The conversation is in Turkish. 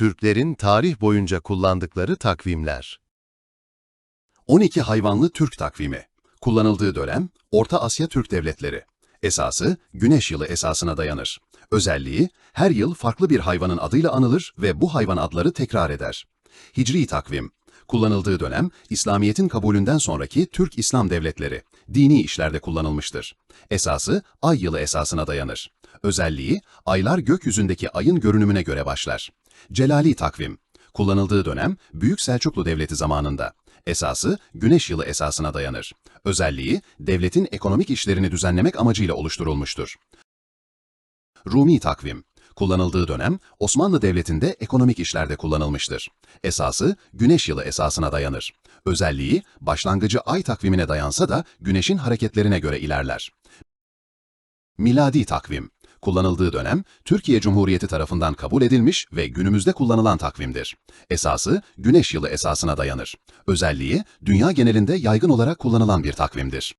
Türklerin tarih boyunca kullandıkları takvimler. 12 hayvanlı Türk takvimi. Kullanıldığı dönem Orta Asya Türk devletleri. Esası güneş yılı esasına dayanır. Özelliği her yıl farklı bir hayvanın adıyla anılır ve bu hayvan adları tekrar eder. Hicri takvim. Kullanıldığı dönem İslamiyet'in kabulünden sonraki Türk İslam devletleri. Dini işlerde kullanılmıştır. Esası ay yılı esasına dayanır. Özelliği aylar gökyüzündeki ayın görünümüne göre başlar. Celali takvim. Kullanıldığı dönem Büyük Selçuklu Devleti zamanında. Esası güneş yılı esasına dayanır. Özelliği devletin ekonomik işlerini düzenlemek amacıyla oluşturulmuştur. Rumi takvim. Kullanıldığı dönem Osmanlı Devleti'nde ekonomik işlerde kullanılmıştır. Esası güneş yılı esasına dayanır. Özelliği başlangıcı ay takvimine dayansa da güneşin hareketlerine göre ilerler. Miladi takvim. Kullanıldığı dönem Türkiye Cumhuriyeti tarafından kabul edilmiş ve günümüzde kullanılan takvimdir. Esası güneş yılı esasına dayanır. Özelliği dünya genelinde yaygın olarak kullanılan bir takvimdir.